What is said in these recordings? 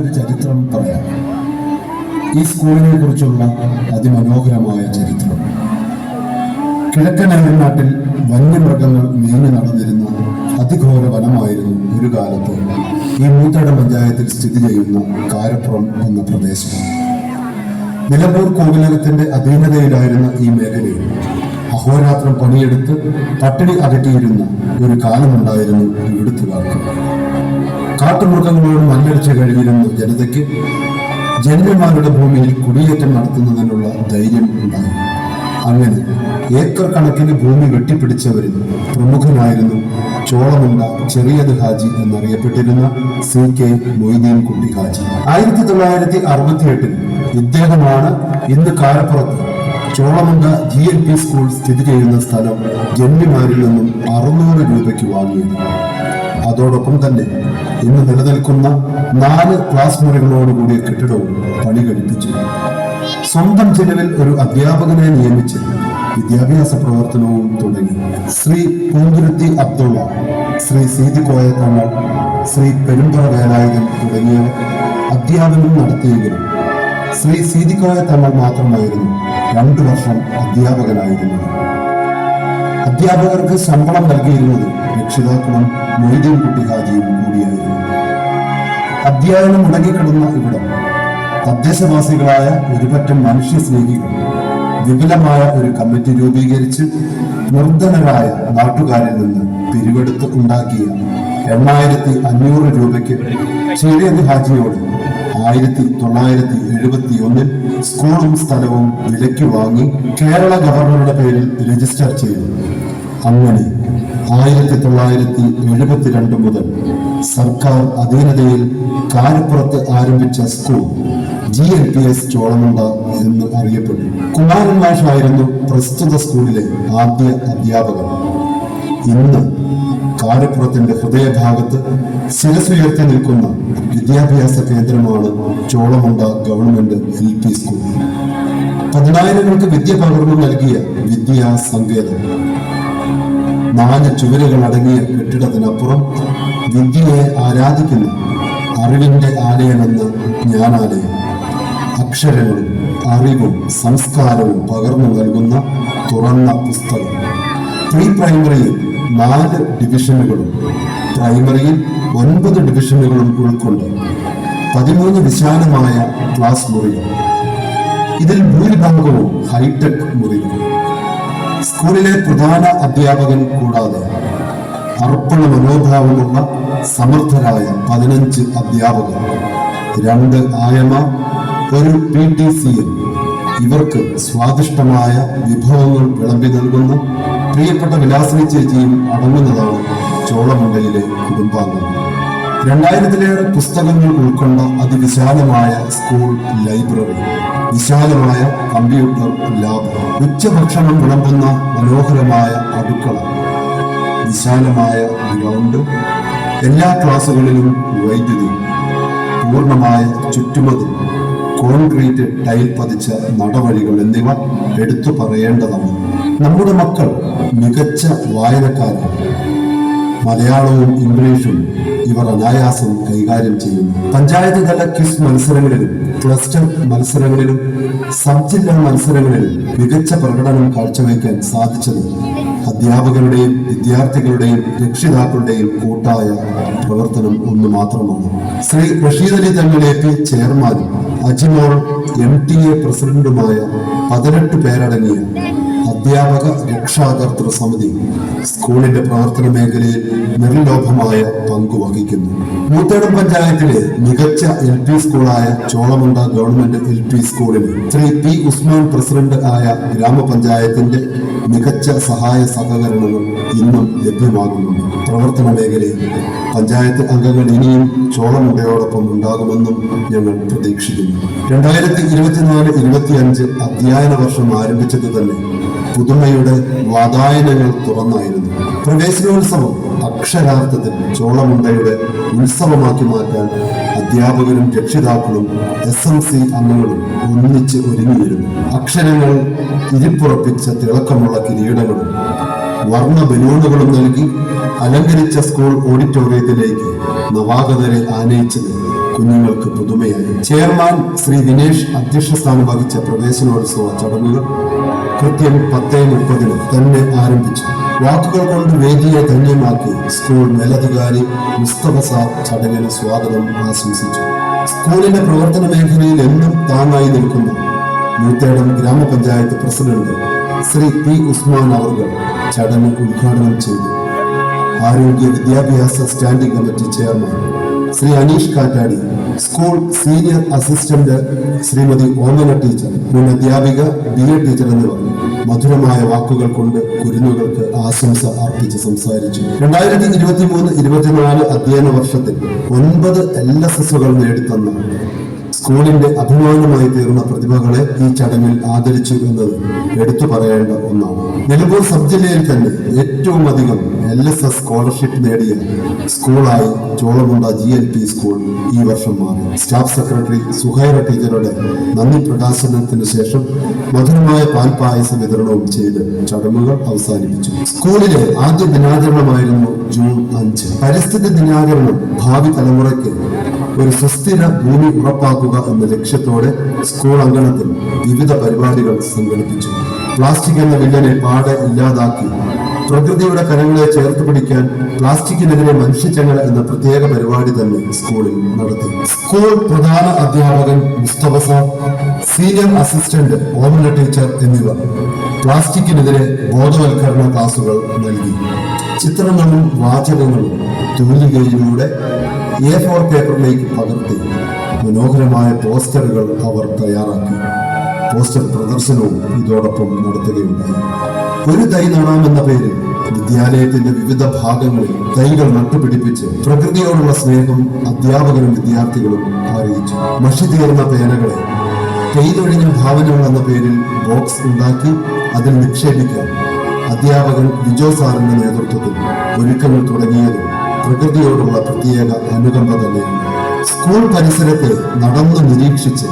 ഒരു ചരിത്രം പറയാം. ഈ സ്കൂളിനെ കുറിച്ചുള്ള അതിമനോഹരമായ ചരിത്രം. കിഴക്കൻ അയൽനാട്ടിൽ വന്യമൃഗങ്ങൾ നീങ്ങി നടന്നിരുന്ന. അതിഘോര വനമായിരുന്നു ഒരു കാലത്ത്. ഈ മൂത്തട പഞ്ചായത്തിൽ സ്ഥിതി ചെയ്യുന്ന കാരപ്പുറം എന്ന പ്രദേശം നിലമ്പൂർ കോവിലകത്തിന്റെ അധീനതയിലായിരുന്ന ഈ മേഖലയിൽ അഹോരാത്രം പണിയെടുത്ത് പട്ടിണി അകറ്റിയിരുന്ന ഒരു കാലമുണ്ടായിരുന്നു ഇവിടുത്തുകാർക്ക് കാട്ടുമൃഗങ്ങളോട് മല്ലടിച്ച് കഴിഞ്ഞിരുന്ന ജനതയ്ക്ക് ജനങ്ങളുടെ ഭൂമിയിൽ കുടിയേറ്റം നടത്തുന്നതിനുള്ള ധൈര്യം ഉണ്ടായി. അങ്ങനെ ഏക്കർ കണക്കിന് ഭൂമി വെട്ടിപ്പിടിച്ചവരിൽ പ്രമുഖനായിരുന്നു ചോളമുണ്ട ചെറിയത് ഹാജി എന്നറിയപ്പെട്ടിരുന്ന സി കെ മൊയ്തീൻ കുട്ടി ഹാജി. ആയിരത്തി തൊള്ളായിരത്തി അറുപത്തിയെട്ടിൽ ഇദ്ദേഹമാണ് ഇന്ന് കാരപ്പുറത്ത് Cholamunda G L P school സ്ഥിതി ചെയ്യുന്ന സ്ഥലം ജന്മിമാരിൽ നിന്നും അറുന്നൂറ് രൂപയ്ക്ക് വാങ്ങിയത്. അതോടൊപ്പം തന്നെ ഇന്ന് നിലനിൽക്കുന്ന നാല് ക്ലാസ് മുറികളോടുകൂടിയ കെട്ടിടവും പണി കഴിപ്പിച്ചു. സ്വന്തം ചെലവിൽ ഒരു അധ്യാപകനെ നിയമിച്ച് വിദ്യാഭ്യാസ പ്രവർത്തനവും തുടങ്ങി. ശ്രീ പൂന്തുരുത്തി അബ്ദുള്ള ശ്രീ സീതി തങ്ങൾ ശ്രീ പെരുമ്പറ വേലായുധൻ തുടങ്ങിയവർ അധ്യാപനം നടത്തിയെങ്കിലും ശ്രീ സീതിക്കോയ തങ്ങൾ മാത്രമായിരുന്നു രണ്ടു വർഷം അധ്യാപകനായിരുന്നത്. അധ്യാപകർക്ക് ശമ്പളം നൽകിയിരുന്നത് രക്ഷിതാക്കളും മൊയ്തീൻ കുട്ടിഹാജിയും കൂടിയായിരുന്നു. അധ്യയനം മുടങ്ങിക്കിടന്ന ഇവിടം തദ്ദേശവാസികളായ ഒരുപറ്റം മനുഷ്യ സ്നേഹികൾ വിപുലമായ ഒരു കമ്മിറ്റി രൂപീകരിച്ച് നിർധനരായ നാട്ടുകാരിൽ നിന്ന് പിരിവെടുത്ത് ഉണ്ടാക്കിയ എണ്ണായിരത്തി അഞ്ഞൂറ് രൂപയ്ക്ക് ചെറിയത് ഹാജിയോട് ആയിരത്തി തൊള്ളായിരത്തി എഴുപത്തി ഒന്നിൽ സ്കൂളും സ്ഥലവും വിലയ്ക്ക് വാങ്ങി കേരള ഗവർണറുടെ പേരിൽ രജിസ്റ്റർ ചെയ്തു. അങ്ങനെ ആയിരത്തി തൊള്ളായിരത്തി എഴുപത്തിരണ്ട് മുതൽ സർക്കാർ അധീനതയിൽ കാരപ്പുറത്ത് ആരംഭിച്ച school G L P S Cholamunda എന്ന് അറിയപ്പെട്ടു കുമാരൻ മാഷായിരുന്നു പ്രസ്തുത സ്കൂളിലെ ആദ്യ അധ്യാപകൻ. ഇന്ന് കാരപ്പുറത്തിന്റെ ഹൃദയഭാഗത്ത് ശിരസുയർത്തി നിൽക്കുന്ന വിദ്യാഭ്യാസ കേന്ദ്രമാണ് Cholamunda government L P school. പതിനായിരങ്ങൾക്ക് വിദ്യ പകർന്നു നൽകിയ വിദ്യാ സങ്കേതം നാല് ചുവരുകൾ അടങ്ങിയ കെട്ടിടത്തിനപ്പുറം വിദ്യയെ ആരാധിക്കുന്നു. അറിവിന്റെ ആലയമെന്ന് ജ്ഞാനാലയം. അക്ഷരങ്ങളും അറിവും സംസ്കാരവും പകർന്നു നൽകുന്ന തുറന്ന പുസ്തകം. പ്രീ പ്രൈമറിയിൽ നാല് ഡിവിഷനുകളും പ്രൈമറിയിൽ ഒൻപത് ഡിവിഷനുകളും ഉൾക്കൊണ്ട് പതിമൂന്ന് വിശാലമായ ക്ലാസ് മുറികൾ. ഇതിൽ ഭൂരിഭാഗവും ഹൈടെക് മുറികൾ. സ്കൂളിലെ പ്രധാന അധ്യാപകൻ കൂടാതെ അർപ്പണ മനോഭാവമുള്ള സമർത്ഥരായ പതിനഞ്ച് അധ്യാപകർ രണ്ട് ആയമ ഒരു പി ടി സി എം ഇവർക്ക് സ്വാദിഷ്ടമായ വിഭവങ്ങൾ വിളമ്പി നൽകുന്ന പ്രിയപ്പെട്ട വിലാസിനി ചേച്ചിയും അടങ്ങുന്നതാണ് ചോളമണ്ഡലിലെ കുടുംബാംഗങ്ങൾ രണ്ടായിരത്തിലേറെ പുസ്തകങ്ങൾ ഉൾക്കൊണ്ട അതിവിശാലമായ സ്കൂൾ ലൈബ്രറി. വിശാലമായ കമ്പ്യൂട്ടർ ലാബ് ഉച്ചഭക്ഷണം വിളമ്പുന്ന മനോഹരമായ അടുക്കള. വിശാലമായ ഗ്രൗണ്ട്. എല്ലാ ക്ലാസുകളിലും വൈദ്യുതി. പൂർണമായ ചുറ്റുമതിൽ കോൺക്രീറ്റ് ടൈൽ പതിച്ച നടവഴികൾ എന്നിവ എടുത്തു പറയേണ്ടതാണ്. നമ്മുടെ മക്കൾ മികച്ച വായനക്കാരാണ്. മലയാളവും ഇംഗ്ലീഷും ഇവർ അനായാസം കൈകാര്യം ചെയ്യുന്നു. പഞ്ചായത്ത് തല ക്വിസ് മത്സരങ്ങളിലും ക്ലസ്റ്റർ മത്സരങ്ങളിലും സബ് ജില്ലാ മത്സരങ്ങളിലും മികച്ച പ്രകടനം കാഴ്ചവെക്കാൻ സാധിച്ചത് അധ്യാപകരുടെയും വിദ്യാർത്ഥികളുടെയും രക്ഷിതാക്കളുടെയും കൂട്ടായ പ്രവർത്തനം ഒന്ന് മാത്രമാണ്. ശ്രീ റഷീദ് അലി തങ്ങളെ പി ചെയർമാനും അജിമോൾ എം ടി എ പ്രസിഡന്റുമായ പതിനെട്ട് പേരടങ്ങിയ അധ്യാപക രക്ഷാകർതൃ സമിതി സ്കൂളിന്റെ പ്രവർത്തന മേഖലയിൽ നിർലോഭമായ പങ്കുവഹിക്കുന്നു മൂത്തേടം പഞ്ചായത്തിലെ മികച്ച എൽ പി സ്കൂളായ ചോളമുണ്ട ഗവൺമെന്റ് എൽ പി സ്കൂളിന് ശ്രീ പി ഉസ്മാൻ പ്രസിഡന്റ് ആയ ഗ്രാമപഞ്ചായത്തിന്റെ മികച്ച സഹായ സഹകരണങ്ങൾ ഇന്നും ലഭ്യമാകുന്നുണ്ട്. പ്രവർത്തന മേഖലയിൽ പഞ്ചായത്ത് അംഗങ്ങൾ ഇനിയും ചോളമുണ്ടയോടൊപ്പം ഉണ്ടാകുമെന്നും ഞങ്ങൾ പ്രതീക്ഷിക്കുന്നു. രണ്ടായിരത്തി ഇരുപത്തിനാല് ഇരുപത്തിയഞ്ച് അധ്യയന വർഷം ആരംഭിച്ചത് തന്നെ പുതുമയുടെ വാതായനങ്ങൾ തുറന്നായിരുന്നു. പ്രവേശനോത്സവം അക്ഷരാർത്ഥത്തിൽ ചോളമുണ്ടയുടെ ഉത്സവമാക്കി മാറ്റാൻ അധ്യാപകരും രക്ഷിതാക്കളും എസ് എം സി അംഗങ്ങളും ഒന്നിച്ച് ഒരുങ്ങിയിരുന്നു. അക്ഷരങ്ങൾ ഇരിപ്പുറപ്പിച്ച തിളക്കമുള്ള കിരീടങ്ങളും വർണ ബലൂണുകളും നൽകി അലങ്കരിച്ച സ്കൂൾ ഓഡിറ്റോറിയത്തിലേക്ക് നവാഗതരെ ആനയിച്ചത് കുഞ്ഞുങ്ങൾക്ക് പുതുമയായി. ചെയർമാൻ ശ്രീ ദിനേഷ് അധ്യക്ഷ സ്ഥാനം വഹിച്ച പ്രവേശനോത്സവ ചടങ്ങുകൾ കൃത്യം പത്തേ മുപ്പതിന് തന്നെ ആരംഭിച്ചു. വാക്കുകൾ കൊണ്ട് വേദിയെ ധന്യമാക്കി സ്കൂൾ മേലധികാരി മുസ്തഫ സാബ് ചടങ്ങിന് സ്വാഗതം ആശംസിച്ചു. സ്കൂളിന്റെ പ്രവർത്തന മേഖലയിൽ എന്നും താങ്ങായി നിൽക്കുന്ന മൂത്തേടം ഗ്രാമപഞ്ചായത്ത് പ്രസിഡന്റ് ശ്രീ പി ഉസ്മാൻ അവർകൾ ചടങ്ങ് ഉദ്ഘാടനം ചെയ്തു. ആരോഗ്യ വിദ്യാഭ്യാസ standing committee chairman Shri Aneesh Kattadi school senior assistant Shrimati Omana teacher മുൻ അധ്യാപിക ബി എ ടീച്ചർ എന്നിവർ മധുരമായ വാക്കുകൾ കൊണ്ട് കുരുന്നുകൾക്ക് ആശംസ അർപ്പിച്ച് സംസാരിച്ചു. രണ്ടായിരത്തി ഇരുപത്തി മൂന്ന് ഇരുപത്തിനാല് അധ്യയന വർഷത്തിൽ ഒൻപത് എൽ എസ് എസുകൾ നേടിത്തന്ന സ്കൂളിന്റെ അഭിമാനമായി തീർന്ന പ്രതിഭകളെ ഈ ചടങ്ങിൽ ആദരിച്ചു എന്നത് എടുത്തു പറയേണ്ട ഒന്നാണ്. നിലമ്പൂർ സബ് ജില്ലയിൽ തന്നെ ഏറ്റവും അധികം എൽ എസ് എസ് സ്കോളർഷിപ്പ് നേടിയ സ്കൂളായി Cholamunda G L P school ഈ വർഷം മാറി. സ്റ്റാഫ് സെക്രട്ടറി സുഹൈറ ടീച്ചറുടെ നന്ദി പ്രകാശനത്തിന് ശേഷം മധുരമായ പാൽപായസ വിതരണവും ചെയ്ത് ചടങ്ങുകൾ അവസാനിപ്പിച്ചു. സ്കൂളിലെ ആദ്യ ദിനാചരണമായിരുന്നു ജൂൺ അഞ്ച്. പരിസ്ഥിതി ദിനാചരണം ഭാവി തലമുറയ്ക്ക് ഒരു സുസ്ഥിര ഭൂമി ഉറപ്പാക്കുക എന്ന ലക്ഷ്യത്തോടെ സ്കൂൾ അങ്കണത്തിൽ വിവിധ പരിപാടികൾ സംഘടിപ്പിച്ചു. പ്ലാസ്റ്റിക് എന്ന വില്ലനെ പാടെ ഇല്ലാതാക്കി പ്രകൃതിയുടെ കരങ്ങളെ ചേർത്ത് പിടിക്കാൻ പ്ലാസ്റ്റിക്കിനെതിരെ മനുഷ്യച്ചങ്ങൾ എന്ന പ്രത്യേക പരിപാടി തന്നെ സ്കൂളിൽ നടത്തി. സ്കൂൾ പ്രധാന അധ്യാപകൻ Mustafa senior assistant Omana teacher എന്നിവർ പ്ലാസ്റ്റിക്കിനെതിരെ ബോധവൽക്കരണ ക്ലാസുകൾ നൽകി. ചിത്രങ്ങളും വാചകങ്ങളും തൂലികയിലൂടെ എ ഫോർ പേപ്പറിലേക്ക് പകർത്തി. മനോഹരമായ പോസ്റ്ററുകൾ അവർ തയ്യാറാക്കി. പോസ്റ്റർ പ്രദർശനവും ഇതോടൊപ്പം നടത്തുകയുണ്ടായി. ഒരു തൈ നടാമെന്ന പേരിൽ വിദ്യാലയത്തിന്റെ വിവിധ ഭാഗങ്ങളിൽ തൈകൾ നട്ടുപിടിപ്പിച്ച് പ്രകൃതിയോടുള്ള സ്നേഹം അധ്യാപകരും വിദ്യാർത്ഥികളും അറിയിച്ചു. മഷി തീർന്ന പേനകളെ പെയ്തൊഴിഞ്ഞ ഭാവനകൾ എന്ന പേരിൽ ബോക്സ് ഉണ്ടാക്കി അതിൽ നിക്ഷേപിക്കാൻ അധ്യാപകൻ വിജോ സാറിന്റെ നേതൃത്വത്തിൽ ഒരുക്കങ്ങൾ തുടങ്ങിയത് പ്രകൃതിയോടുള്ള പ്രത്യേക അനുകമ്പ തന്നെയാണ്. സ്കൂൾ പരിസരത്തെ നടന്നു നിരീക്ഷിച്ച്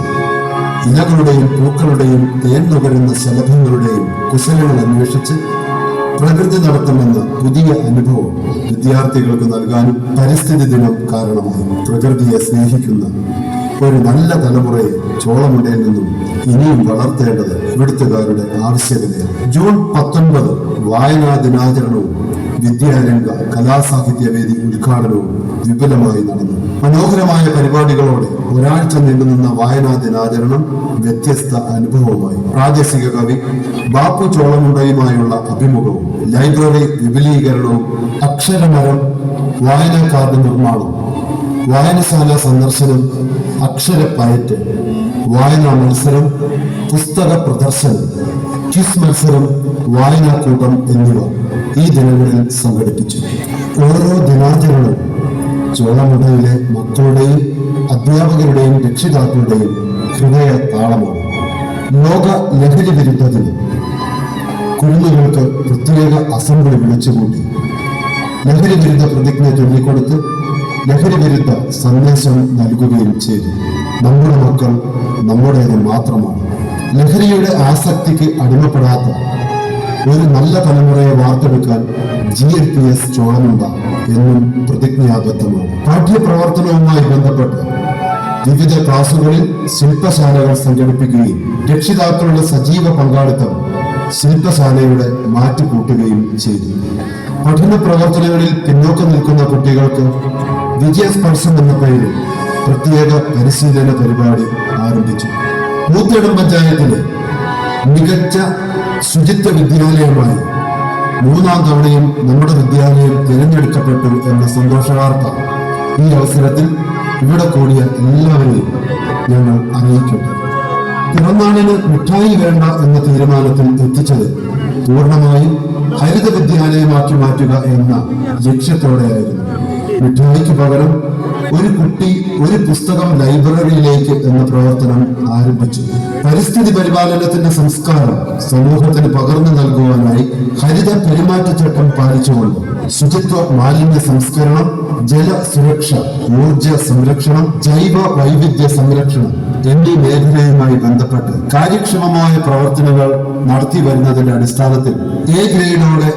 ഇലകളുടെയും പൂക്കളുടെയും തേൻ നുകരുന്ന ശലഭങ്ങളുടെയും കുശലങ്ങൾ അന്വേഷിച്ച് പ്രകൃതി നടത്തുമെന്ന പുതിയ അനുഭവം വിദ്യാർത്ഥികൾക്ക് നൽകാനും പരിസ്ഥിതി ദിനം കാരണമായി പ്രകൃതിയെ സ്നേഹിക്കുന്ന ഒരു നല്ല തലമുറയെ ചോളമുണ്ടയിൽ നിന്നും ഇനിയും വളർത്തേണ്ടത് ഇവിടുത്തുകാരുടെ ആവശ്യകതയാണ്. ജൂൺ പത്തൊൻപത് വായനാ ദിനാചരണവും വിദ്യാരംഗ കലാസാഹിത്യവേദി ഉദ്ഘാടനവും വിപുലമായി നടന്നു. മനോഹരമായ പരിപാടികളോടെ ഒരാഴ്ച നീണ്ടുനിന്ന വായനാ ദിനാചരണം വ്യത്യസ്ത അനുഭവമായി. പ്രാദേശിക കവി ബാപ്പു ചോളമുണ്ടയുമായുള്ള അഭിമുഖവും ലൈബ്രറി വിപുലീകരണവും അക്ഷരമരം വായനക്കാരുടെ നിർമ്മാണം വായനശാല സന്ദർശനം അക്ഷരപ്പയറ്റ് വായനാ മത്സരം പുസ്തക പ്രദർശനം ക്വിസ് മത്സരം വായനാ കൂട്ടം എന്നിവ ഈ ദിനങ്ങളിൽ സംഘടിപ്പിച്ചു. ഓരോ ദിനാചരണവും ചോളമുടയിലെ മക്കളുടെയും അധ്യാപകരുടെയും രക്ഷിതാക്കളുടെയും ഹൃദയ താളമാണ്. ലോക ലഹരി വിരുദ്ധത്തിന് കുരുന്നുകൾക്ക് പ്രത്യേക അസംബ്ലി വിളിച്ചുകൂട്ടി. ലഹരി വിരുദ്ധ പ്രതിജ്ഞ ചൊല്ലിക്കൊടുത്ത് ലഹരി വിരുദ്ധ സന്ദേശം നൽകുകയും ചെയ്തു. നമ്മുടെ മക്കൾ നമ്മുടേത് മാത്രമാണ്. ലഹരിയുടെ ആസക്തിക്ക് അടിമപ്പെടാത്ത ഒരു നല്ല തലമുറയെ വാർത്തെടുക്കാൻ G L P S Cholamunda എന്നും പ്രതിജ്ഞാബദ്ധമാണ്. പാഠ്യപ്രവർത്തനവുമായി ബന്ധപ്പെട്ട് വിവിധ ക്ലാസുകളിൽ ശില്പശാലകൾ സംഘടിപ്പിക്കുകയും രക്ഷിതാക്കളുടെ സജീവ പങ്കാളിത്തം ശില്പശാലയുടെ മാറ്റുകൂട്ടുകയും ചെയ്തു. പഠന പ്രവർത്തനങ്ങളിൽ പിന്നോക്കം നിൽക്കുന്ന കുട്ടികൾക്ക് വിജയസ്പർശം എന്ന പേരിൽ പ്രത്യേക പരിശീലന പരിപാടി ആരംഭിച്ചു. മൂത്തേടം പഞ്ചായത്തിലെ മികച്ച ശുചിത്വ വിദ്യാലയമായി മൂന്നാം തവണയും നമ്മുടെ വിദ്യാലയം തിരഞ്ഞെടുക്കപ്പെട്ടു എന്ന സന്തോഷ വാർത്ത ഈ അവസരത്തിൽ ഇവിടെ കൂടിയ എല്ലാവരെയും ഞങ്ങൾ അറിയിക്കുന്നു പിറന്നാളിന് മിഠായി വേണ്ട എന്ന തീരുമാനത്തിൽ എത്തിച്ചത് പൂർണമായും ഹരിത വിദ്യാലയമാക്കി മാറ്റുക എന്ന ലക്ഷ്യത്തോടെയായിരുന്നു. മിഠായിക്ക് പകരം ഒരു കുട്ടി ഒരു പുസ്തകം ലൈബ്രറിയിലേക്ക് എന്ന പ്രവർത്തനം ആരംഭിച്ചു. പരിസ്ഥിതി പരിപാലനത്തിന്റെ സംസ്കാരം സമൂഹത്തിന് പകർന്നു നൽകുവാനായി ഹരിത പെരുമാറ്റച്ചട്ടം പാലിച്ചുകൊണ്ട് ശുചിത്വ മാലിന്യ സംസ്കരണം ജല സുരക്ഷ ഊർജ സംരക്ഷണം ജൈവ വൈവിധ്യ സംരക്ഷണം എന്നീ മേഖലയുമായി ബന്ധപ്പെട്ട് കാര്യക്ഷമമായ പ്രവർത്തനങ്ങൾ നടത്തി വരുന്നതിന്റെ അടിസ്ഥാനത്തിൽ എ ഗ്രേഡോടെ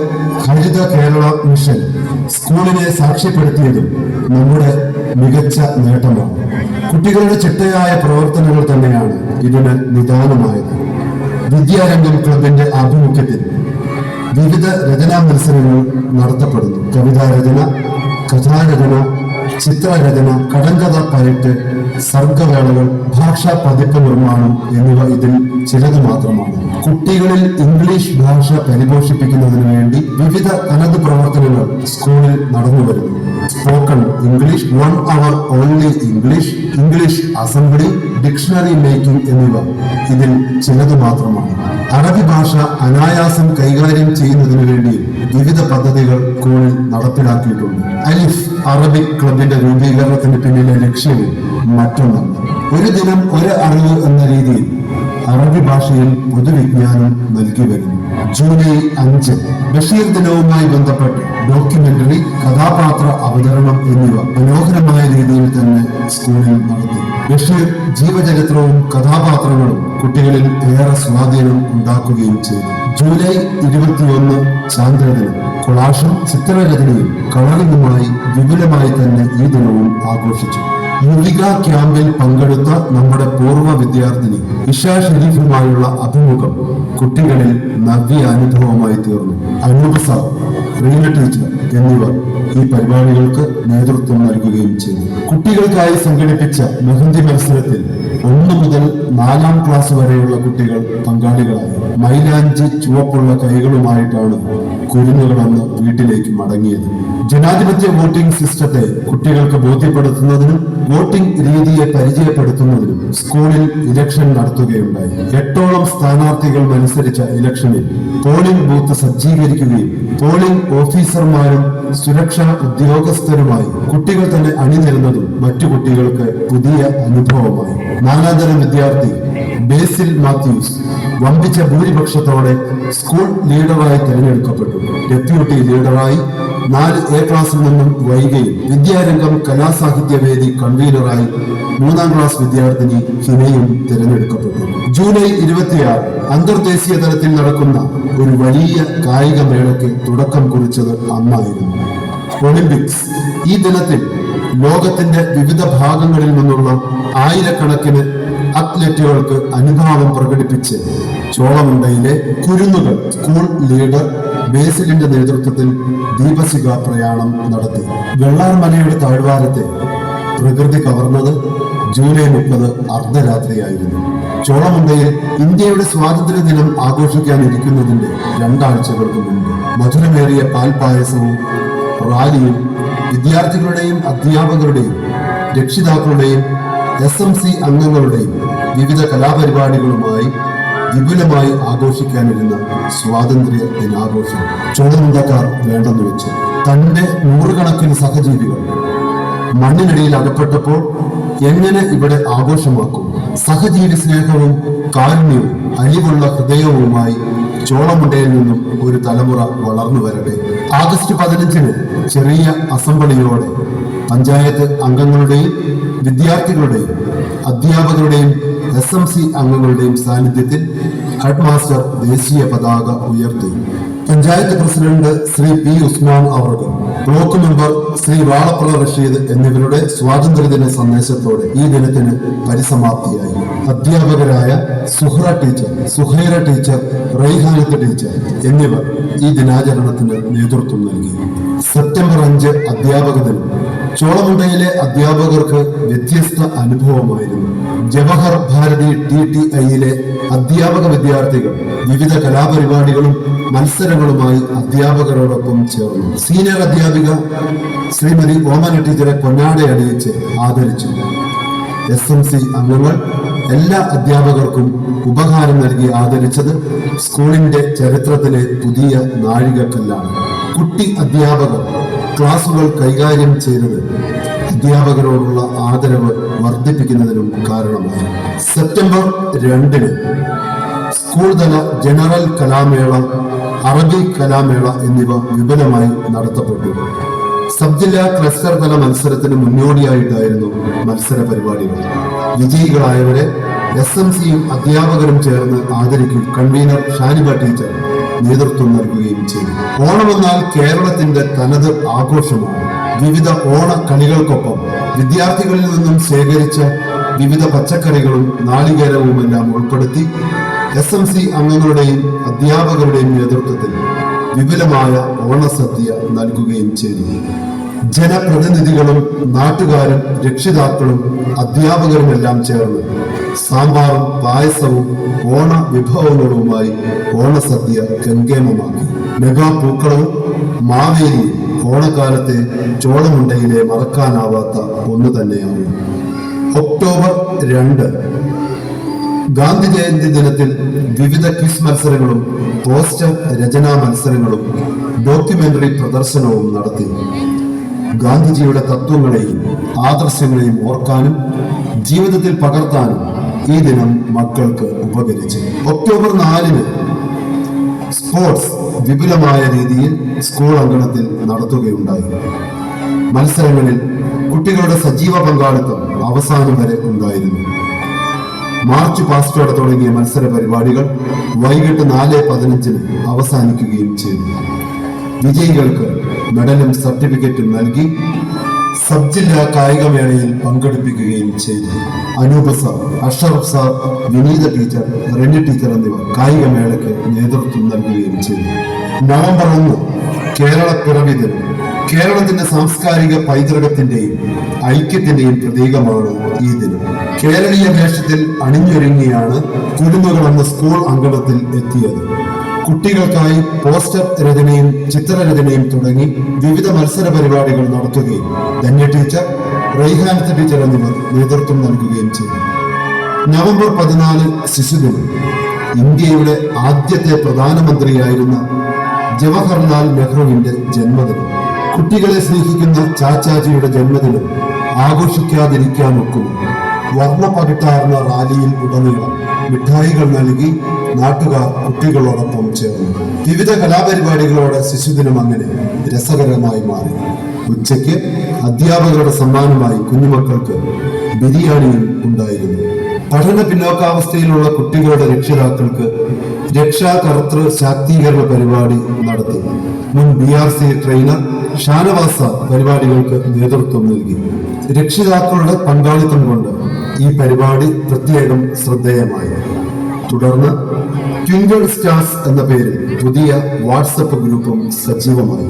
ഹരിത കേരള മിഷൻ സ്കൂളിനെ സാക്ഷ്യപ്പെടുത്തിയതും നമ്മുടെ മികച്ച നേട്ടമാണ്. കുട്ടികളുടെ ചിട്ടയായ പ്രവർത്തനങ്ങൾ തന്നെയാണ് ഇതിന് നിദാനമായത്. വിദ്യാരംഗം ക്ലബിന്റെ ആഭിമുഖ്യത്തിൽ വിവിധ രചനാ മത്സരങ്ങൾ നടത്തപ്പെടുന്നു. കവിതാരചന കഥാരചന ചിത്രരചന കടങ്കഥ പയറ്റ് സർഗവേളകൾ ഭാഷാ പതിപ്പ് നിർമ്മാണം എന്നിവ ഇതിൽ ചിലത് മാത്രമാണ്. കുട്ടികളിൽ ഇംഗ്ലീഷ് ഭാഷ പരിപോഷിപ്പിക്കുന്നതിന് വേണ്ടി വിവിധ തനത് പ്രവർത്തനങ്ങൾ സ്കൂളിൽ നടന്നു വരുന്നു spoken English one hour only English English assembly dictionary making എന്നിവ. ഇതിൽ ചിലത് മാത്രമാണ്. അറബി ഭാഷ അനായാസം കൈകാര്യം ചെയ്യുന്നതിന് വേണ്ടി വിവിധ പദ്ധതികൾ സ്കൂളിൽ നടപ്പിലാക്കിയിട്ടുണ്ട്. അലിഫ് അറബിക് ക്ലബിന്റെ രൂപീകരണത്തിന് പിന്നിലെ ലക്ഷ്യവും മറ്റൊന്നാണ്. ഒരു ദിനം ഒരു അറിവ് എന്ന രീതിയിൽ അറബി ഭാഷയിൽ പൊതുവിജ്ഞാനം നൽകി വരുന്നു. ജൂലൈ അഞ്ച് ബഷീർ ദിനവുമായി ബന്ധപ്പെട്ട് ഡോക്യുമെന്ററി കഥാപാത്ര അവതരണം എന്നിവ മനോഹരമായ രീതിയിൽ തന്നെ സ്കൂളിൽ നടത്തി. ബഷീർ ജീവചരിത്രവും കഥാപാത്രങ്ങളും കുട്ടികളിൽ ഏറെ സ്വാധീനം ഉണ്ടാക്കുകയും ചെയ്തു. ജൂലൈ ഇരുപത്തിയൊന്ന് ചാന്ദ്രദിനം കൊളാഷും ചിത്രരചനയും കളറിങ്ങുമായി വിപുലമായി തന്നെ ഈ ദിനവും ആഘോഷിച്ചു. യുവിക ക്യാമ്പിൽ പങ്കെടുത്ത നമ്മുടെ പൂർവ വിദ്യാർത്ഥിനി ഇഷ ഷെരീഫുമായുള്ള അഭിമുഖം കുട്ടികളിൽ നവ്യ അനുഭവമായി തീർന്നു. അനൂപ് സാർ റീന ടീച്ചർ എന്നിവർ ഈ പരിപാടികൾക്ക് നേതൃത്വം നൽകുകയും ചെയ്തു. കുട്ടികൾക്കായി സംഘടിപ്പിച്ച മെഹന്തി മത്സരത്തിൽ ഒന്ന് മുതൽ നാലാം ക്ലാസ് വരെയുള്ള കുട്ടികൾ പങ്കാളികളായി. മൈലാഞ്ചി ചുവപ്പുള്ള കൈകളുമായിട്ടാണ് കുരുന്നുകളന്ന് വീട്ടിലേക്ക് മടങ്ങിയത്. ജനാധിപത്യ വോട്ടിംഗ് സിസ്റ്റത്തെ കുട്ടികൾക്ക് ബോധ്യപ്പെടുത്തുന്നതിനും വോട്ടിംഗ് രീതിയെ പരിചയപ്പെടുത്തുന്നതിനും സ്കൂളിൽ ഇലക്ഷൻ നടത്തുകയുണ്ടായി. എട്ടോളം സ്ഥാനാർത്ഥികൾ മത്സരിച്ച ഇലക്ഷനിൽ പോളിംഗ് ബൂത്ത് സജ്ജീകരിക്കുകയും പോളിംഗ് ഓഫീസർമാരും സുരക്ഷാ ഉദ്യോഗസ്ഥരുമായി കുട്ടികൾ തന്നെ അണിനിരുന്നതും മറ്റു കുട്ടികൾക്ക് പുതിയ അനുഭവമായി. നാലാതരം വിദ്യാർത്ഥി ബേസിൽ മാത്യൂസ് വമ്പിച്ച ഭൂരിപക്ഷത്തോടെ സ്കൂൾ ലീഡറായി തിരഞ്ഞെടുക്കപ്പെട്ടു. ഡെപ്യൂട്ടി ലീഡറായി നാല് എ ക്ലാസ്സിൽ നിന്നും വൈകയും വിദ്യാരംഗം കലാസാഹിത്യവേദി കൺവീനറായി മൂന്നാം ക്ലാസ് വിദ്യാർത്ഥിനി ഹിനയും തിരഞ്ഞെടുക്കപ്പെട്ടു. ജൂലൈ ഇരുപത്തിയാറ് അന്തർദേശീയ തലത്തിൽ നടക്കുന്ന ഒരു വലിയ കായിക മേളയ്ക്ക് തുടക്കം കുറിച്ചത് അന്നായിരുന്നു ഒളിമ്പിക്സ്. ഈ ദിനത്തിൽ ലോകത്തിന്റെ വിവിധ ഭാഗങ്ങളിൽ നിന്നുള്ള ആയിരക്കണക്കിന് അത്ലറ്റുകൾക്ക് അനുഭാവം പ്രകടിപ്പിച്ച് ചോളമുണ്ടയിലെ കുരുന്നുകൾ സ്കൂൾ ലീഡർ ബേസിലിന്റെ നേതൃത്വത്തിൽ ദീപശിഖ പ്രയാണം നടത്തി. വെള്ളാർമലയുടെ താഴ്വാരത്തെ പ്രകൃതി കവർന്നത് ജൂലൈ മുപ്പത് അർദ്ധരാത്രിയായിരുന്നു. ചോളമുണ്ടയിൽ ഇന്ത്യയുടെ സ്വാതന്ത്ര്യ ദിനം ആഘോഷിക്കാനിരിക്കുന്നതിന്റെ രണ്ടാഴ്ചകൾക്ക് മുൻപ് മധുരമേറിയ പാൽപായസവും റാലിയും വിദ്യാർത്ഥികളുടെയും അധ്യാപകരുടെയും രക്ഷിതാക്കളുടെയും എസ് എം സി അംഗങ്ങളുടെയും വിവിധ കലാപരിപാടികളുമായി വിപുലമായി ആഘോഷിക്കാനിരുന്ന സ്വാതന്ത്ര്യ ദിനാഘോഷം ചോളമുണ്ടക്കാർ വേണ്ടെന്ന് വെച്ച് തന്റെ നൂറുകണക്കിന് സഹജീവികൾ മണ്ണിനടിയിൽ അകപ്പെട്ടപ്പോൾ എങ്ങനെ ഇവിടെ ആഘോഷമാക്കും? സഹജീവി സ്നേഹവും കാരുണ്യവും അലിവുള്ള ഹൃദയവുമായി ചോളമുണ്ടയിൽ നിന്നും ഒരു തലമുറ വളർന്നു വരട്ടെ. ആഗസ്റ്റ് പതിനഞ്ചിന് ചെറിയ അസംബ്ലിയോടെ പഞ്ചായത്ത് അംഗങ്ങളുടെയും വിദ്യാർത്ഥികളുടെയും അധ്യാപകരുടെയും എസ് എം സി അംഗങ്ങളുടെയും സാന്നിധ്യത്തിൽ ഹെഡ് മാസ്റ്റർ ദേശീയ പതാക ഉയർത്തി. പഞ്ചായത്ത് പ്രസിഡന്റ് ശ്രീ പി ഉസ്മാൻ അവർക്കും ബ്ലോക്ക് മെമ്പർ ശ്രീ വാളപ്പുറ റഷീദ് എന്നിവരുടെ സ്വാതന്ത്ര്യദിന സന്ദേശത്തോടെ ഈ ദിനത്തിന് പരിസമാപ്തിയായി. അധ്യാപകരായ Suhra teacher Suhaira teacher Raihanath teacher എന്നിവർ ഈ ദിനാചരണത്തിന് നേതൃത്വം നൽകി. സെപ്റ്റംബർ അഞ്ച് അധ്യാപക ദിനം. ചോളമുണ്ടയിലെ അധ്യാപകർക്ക് വ്യത്യസ്ത അനുഭവമായിരുന്നു. ജവഹർ ഭാരതി ടി ടി ഐയിലെ അധ്യാപക വിദ്യാർത്ഥികൾ വിവിധ കലാപരിപാടികളും മത്സരങ്ങളുമായി അധ്യാപകരോടൊപ്പം ചേർന്നു. സീനിയർ അധ്യാപിക ശ്രീമതി ഓമന ടീച്ചറെ പൊന്നാടയണിയിച്ച് ആദരിച്ചു. എസ് എം സി അംഗങ്ങൾ എല്ലാ അധ്യാപകർക്കും ഉപഹാരം നൽകി ആദരിച്ചത് സ്കൂളിന്റെ ചരിത്രത്തിലെ പുതിയ നാഴികക്കല്ലാണ്. കുട്ടി അധ്യാപകർ ക്ലാസുകൾ കൈകാര്യം ചെയ്തത് അധ്യാപകരോടുള്ള ആദരവ് വർദ്ധിപ്പിക്കുന്നതിനും കാരണമായി. സെപ്റ്റംബർ രണ്ടിന് സ്കൂൾ തല ജനറൽ കലാമേള അറബി കലാമേള എന്നിവ വിപുലമായി നടത്തപ്പെട്ടു. സബ് ജില്ലാ ക്ലസ്റ്റർ തല മത്സരത്തിന് മുന്നോടിയായിട്ടായിരുന്നു മത്സര പരിപാടികൾ. വിജയികളായവരെ എസ് എം സിയും അധ്യാപകരും ചേർന്ന് ആദരിക്കും കൺവീനർ ഷാനിബ ടീച്ചർ. നേതൃത്വം നൽകുകയും ചെയ്തു. ഓണമെന്നാൽ കേരളത്തിന്റെ തനത് ആഘോഷമാണ്. വിവിധ ഓണ കളികൾക്കൊപ്പം വിദ്യാർത്ഥികളിൽ നിന്നും ശേഖരിച്ച വിവിധ പച്ചക്കറികളും നാളികേരവും എല്ലാം ഉൾപ്പെടുത്തി എസ് എം സി അംഗങ്ങളുടെയും അധ്യാപകരുടെയും നേതൃത്വത്തിൽ വിപുലമായ ഓണസദ്യ നൽകുകയും ചെയ്തു. ജനപ്രതിനിധികളും നാട്ടുകാരും രക്ഷിതാക്കളും അധ്യാപകരുമെല്ലാം ചേർന്ന് സാമ്പാറും പായസവും ഓണ വിഭവങ്ങളുമായി ഓണസദ്യ ഗംഗേമമാക്കി. മെഗാ പൂക്കളവും മാവേലിയും ഓണക്കാലത്തെ ചോളമുണ്ടയിലെ മറക്കാനാവാത്ത ഒന്ന് തന്നെയാണ്. ഒക്ടോബർ രണ്ട്. ഗാന്ധി ജയന്തി ദിനത്തിൽ വിവിധ ക്വിസ് മത്സരങ്ങളും പോസ്റ്റർ രചനാ മത്സരങ്ങളും ഡോക്യുമെന്ററി പ്രദർശനവും നടത്തി. ഗാന്ധിജിയുടെ തത്വങ്ങളെയും ആദർശങ്ങളെയും ഓർക്കാനും ജീവിതത്തിൽ പകർത്താനും ഈ ദിനം മക്കൾക്ക് ഉപകരിച്ചു. ഒക്ടോബർ നാലിന് സ്പോർട്സ് വിപുലമായ രീതിയിൽ സ്കൂൾ അങ്കണത്തിൽ നടത്തുകയുണ്ടായി. മത്സരങ്ങളിൽ കുട്ടികളുടെ സജീവ പങ്കാളിത്തം അവസാനം വരെ ഉണ്ടായിരുന്നു. മാർച്ച് പാസ്റ്റോടെ തുടങ്ങിയ മത്സര പരിപാടികൾ വൈകിട്ട് നാല് പതിനഞ്ചിന് അവസാനിക്കുകയും ചെയ്തു. വിജയികൾക്ക് മെഡലും സർട്ടിഫിക്കറ്റും നൽകി സബ് ജില്ലാ കായികമേളയിൽ പങ്കെടുപ്പിക്കുകയും ചെയ്തു. Anoopa sir Ashraf sir Vineetha teacher Reni teacher എന്നിവർ കായികമേളയ്ക്ക് നേതൃത്വം നൽകുകയും ചെയ്തു. നവംബർ ഒന്ന് കേരള പിറവി ദിനം കേരളത്തിന്റെ സാംസ്കാരിക പൈതൃകത്തിന്റെയും ഐക്യത്തിന്റെയും പ്രതീകമാണ് ഈ ദിനം. കേരളീയ വേഷത്തിൽ അണിഞ്ഞൊരുങ്ങിയാണ് കുരുന്നുകൾ എന്ന സ്കൂൾ അങ്കണത്തിൽ എത്തിയത്. കുട്ടികൾക്കായി പോസ്റ്റർ രചനയും ചിത്രരചനയും തുടങ്ങി വിവിധ മത്സര പരിപാടികൾ നടത്തുകയും ധന്യ ടീച്ചർ റൈഹാനത്ത് ടീച്ചർ എന്നിവർ നേതൃത്വം നൽകുകയും ചെയ്തു. നവംബർ പതിനാല് ശിശുദിനം ഇന്ത്യയുടെ ആദ്യത്തെ പ്രധാനമന്ത്രിയായിരുന്ന ജവഹർലാൽ നെഹ്റുവിന്റെ ജന്മദിനം. കുട്ടികളെ സ്നേഹിക്കുന്ന ചാച്ചാജിയുടെ ജന്മദിനം ആഘോഷിക്കാതിരിക്കാനൊക്കും വർണ പകിട്ടാർന്ന റാലിയിൽ ഉടനീളം മിഠായികൾ നൽകി നാട്ടുകാർ കുട്ടികളോടൊപ്പം ചേർന്നു. വിവിധ കലാപരിപാടികളോടെ ശിശുദിനം അങ്ങനെ രസകരമായി മാറി. ഉച്ചയ്ക്ക് അധ്യാപകരുടെ സമ്മാനമായി കുഞ്ഞുമക്കൾക്ക് ബിരിയാണിയും ഉണ്ടായിരുന്നു. പഠന പിന്നോക്കാവസ്ഥയിലുള്ള കുട്ടികളുടെ രക്ഷിതാക്കൾക്ക് രക്ഷാകർത്തൃ ശാക്തീകരണ പരിപാടി നടത്തി. മുൻ B R C trainer Shanavas പരിപാടികൾക്ക് നേതൃത്വം നൽകി. രക്ഷിതാക്കളുടെ പങ്കാളിത്തം കൊണ്ട് ഈ പരിപാടി പ്രത്യേകം ശ്രദ്ധേയമായി. തുടർന്ന് ട്വിങ്കിൾ സ്റ്റാർസ് എന്ന പേരിൽ പുതിയ വാട്സപ്പ് ഗ്രൂപ്പും സജീവമായി.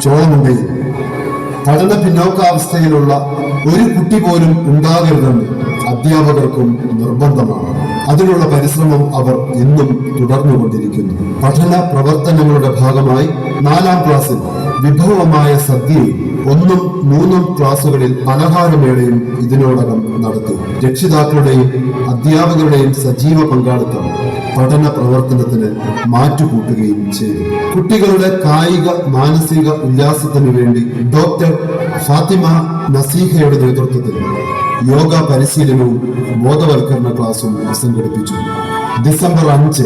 ചോളമുണ്ടയിൽ പഠന പിന്നോക്കാവസ്ഥയിലുള്ള ഒരു കുട്ടി പോലും ഉണ്ടാകരുതെന്ന് അധ്യാപകർക്കും നിർബന്ധമാണ്. അതിനുള്ള പരിശ്രമം അവർ ഇന്നും തുടർന്നുകൊണ്ടിരിക്കുന്നു. പഠന പ്രവർത്തനങ്ങളുടെ ഭാഗമായി നാലാം ക്ലാസ്സിൽ വിഭവമായ സദ്യയും ഒന്നും മൂന്നും ക്ലാസുകളിൽ പലഹാരമേളയും ഇതിനോടകം നടത്തി. രക്ഷിതാക്കളുടെയും അധ്യാപകരുടെയും സജീവ പങ്കാളിത്തം പഠന പ്രവർത്തനത്തിന് മാറ്റുകൂട്ടുകയും ചെയ്തു. കുട്ടികളുടെ കായിക മാനസിക ഉല്ലാസത്തിനു വേണ്ടി ഡോക്ടർ ഫാത്തിമ നസീഹയുടെ നേതൃത്വത്തിൽ യോഗ പരിശീലനവും ബോധവൽക്കരണ ക്ലാസും സംഘടിപ്പിച്ചു. ഡിസംബർ അഞ്ച്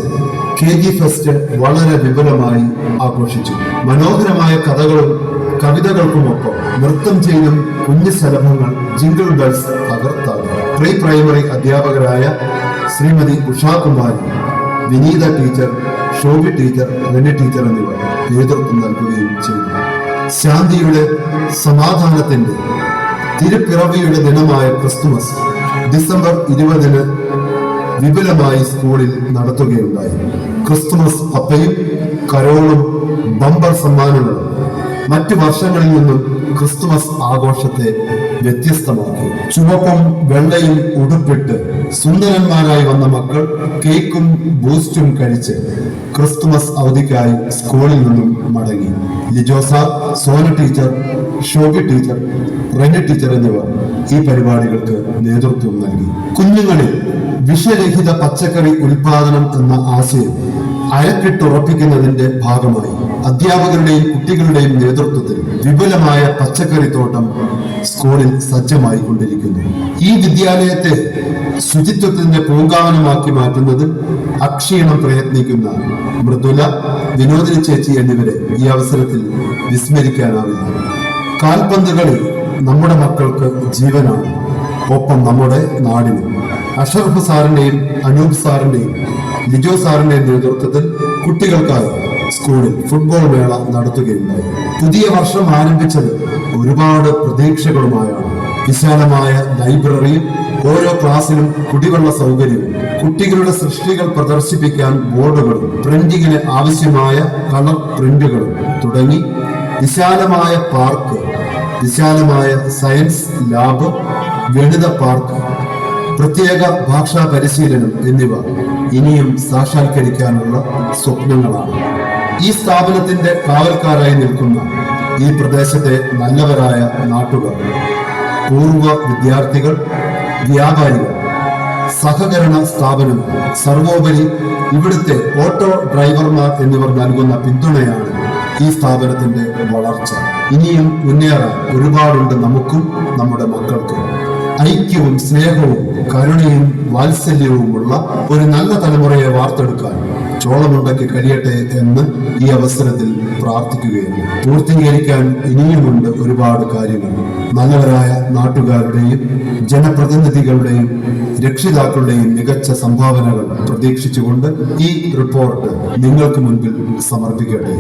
കെ ജി ഫെസ്റ്റ് വളരെ വിപുലമായി ആഘോഷിച്ചു. മനോഹരമായ കഥകളും കവിതകൾക്കുമൊപ്പം നൃത്തം ചെയ്തും കുഞ്ഞു ശലഭങ്ങൾ ജിംഗിൾ ബെൽസ് തകർത്താണ് പ്രീ പ്രൈമറി അധ്യാപകരായ Shrimati Ushakumari Vineetha teacher Shobhi teacher Reni teacher എന്നിവർ നേതൃത്വം നൽകുകയും ചെയ്തു. ശാന്തിയുടെ സമാധാനത്തിന്റെ തിരുപ്പിറവിയുടെ ദിനമായ ക്രിസ്തുമസ് ഡിസംബർ ഇരുപതിന് വിപുലമായി സ്കൂളിൽ നടത്തുകയുണ്ടായി. ക്രിസ്തുമസ് അപ്പയും കരോളും ബമ്പർ സമ്മാനങ്ങളും മറ്റു വർഷങ്ങളിൽ നിന്നും ക്രിസ്തുമസ് ആഘോഷത്തെ വ്യത്യസ്തമാക്കി. ചുവപ്പും വെള്ളയും ഉടുപ്പിട്ട് സുന്ദരന്മാരായി വന്ന മക്കൾ കേക്കും ബൂസ്റ്റും കഴിച്ച് ക്രിസ്തുമസ് അവധിക്കായി സ്കൂളിൽ നിന്നും മടങ്ങി. ലിജോസ Sona teacher Shobi teacher Reni teacher എന്നിവർ ഈ പരിപാടികൾക്ക് നേതൃത്വം നൽകി. കുഞ്ഞുങ്ങളിൽ വിഷരഹിത പച്ചക്കറി ഉൽപാദനം എന്ന ആശയം അയക്കിട്ടുറപ്പിക്കുന്നതിന്റെ ഭാഗമായി. അധ്യാപകരുടെയും കുട്ടികളുടെയും നേതൃത്വത്തിൽ വിപുലമായ പച്ചക്കറി തോട്ടം സ്കൂളിൽ സജ്ജമായി കൊണ്ടിരിക്കുന്നു ഈ വിദ്യാലയത്തെ ശുചിത്വത്തിന്റെ പൂങ്കാവനമാക്കി മാറ്റുന്നത് അക്ഷീണം പ്രയത്നിക്കുന്ന മൃദുല വിനോദിനി ചേച്ചി എന്നിവരെ ഈ അവസരത്തിൽ വിസ്മരിക്കാനാവില്ല. കാൽപന്ത് കളി നമ്മുടെ മക്കൾക്ക് ജീവനാണ്. ഒപ്പം നമ്മുടെ നാടിനും. അഷറഫ് സാറിന്റെയും അനൂപ് സാറിന്റെയും ലിജോ സാറിന്റെയും നേതൃത്വത്തിൽ കുട്ടികൾക്കായി സ്കൂളിൽ ഫുട്ബോൾ മേള നടത്തുകയുണ്ടായി. പുതിയ വർഷം ആരംഭിച്ചത് ഒരുപാട് പ്രതീക്ഷകളുമായാണ്. വിശാലമായ ലൈബ്രറിയും ഓരോ ക്ലാസ്സിലും കുടിവെള്ള സൗകര്യവും കുട്ടികളുടെ സൃഷ്ടികൾ പ്രദർശിപ്പിക്കാൻ ബോർഡുകളും പ്രിന്റിങ്ങിന് ആവശ്യമായ കളർ പ്രിന്റുകളും തുടങ്ങി. വിശാലമായ പാർക്ക് വിശാലമായ സയൻസ് ലാബ് ഗണിത പാർക്ക് പ്രത്യേക ഭാഷാ പരിശീലനം എന്നിവ ഇനിയും സാക്ഷാത്കരിക്കാനുള്ള സ്വപ്നങ്ങളാണ്. ഈ സ്ഥാപനത്തിന്റെ കാവൽക്കാരായി നിൽക്കുന്ന ഈ പ്രദേശത്തെ നല്ലവരായ നാട്ടുകാർ പൂർവ വിദ്യാർത്ഥികൾ വ്യാപാരികൾ സഹകരണ സ്ഥാപനം സർവോപരി ഇവിടുത്തെ ഓട്ടോ ഡ്രൈവർമാർ എന്നിവർ നൽകുന്ന പിന്തുണയാണ് ഈ സ്ഥാപനത്തിന്റെ വളർച്ച. ഇനിയും മുന്നേറാൻ ഒരുപാടുണ്ട് നമുക്കും നമ്മുടെ മക്കൾക്കും. ഐക്യവും സ്നേഹവും കരുണയും വാത്സല്യവുമുള്ള ഒരു നല്ല തലമുറയെ വാർത്തെടുക്കാൻ ചോളമുണ്ടയ്ക്ക് കഴിയട്ടെ എന്ന് ഈ അവസരത്തിൽ പ്രാർത്ഥിക്കുകയാണ്. പൂർത്തീകരിക്കാൻ ഇനിയുമുണ്ട് ഒരുപാട് കാര്യങ്ങൾ. നല്ലവരായ നാട്ടുകാരുടെയും ജനപ്രതിനിധികളുടെയും രക്ഷിതാക്കളുടെയും മികച്ച സംഭാവനകൾ പ്രതീക്ഷിച്ചുകൊണ്ട് ഈ റിപ്പോർട്ട് നിങ്ങൾക്ക് മുൻപിൽ സമർപ്പിക്കട്ടെ.